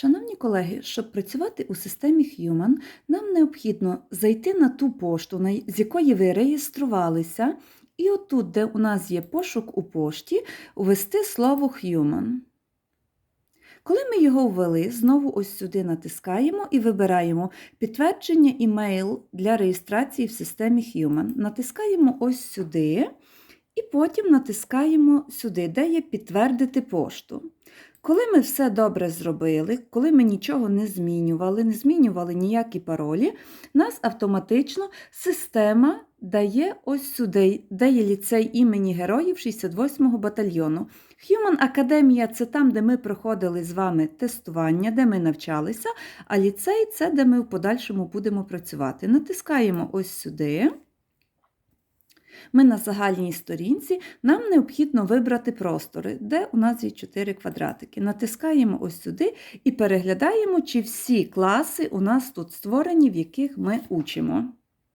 Шановні колеги, щоб працювати у системі Human, нам необхідно зайти на ту пошту, з якої ви реєструвалися, і отут, де у нас є пошук у пошті, ввести слово Human. Коли ми його ввели, знову ось сюди натискаємо і вибираємо підтвердження імейл для реєстрації в системі Human. Натискаємо ось сюди потім натискаємо сюди, де є підтвердити пошту. Коли ми все добре зробили, коли ми нічого не змінювали, не змінювали ніякі паролі, нас автоматично система дає ось сюди, де є ліцей імені героїв 68-го батальйону. Human Академія це там, де ми проходили з вами тестування, де ми навчалися, а ліцей це де ми в подальшому будемо працювати. Натискаємо ось сюди. Ми на загальній сторінці, нам необхідно вибрати простори, де у нас є 4 квадратики. Натискаємо ось сюди і переглядаємо, чи всі класи у нас тут створені, в яких ми учимо.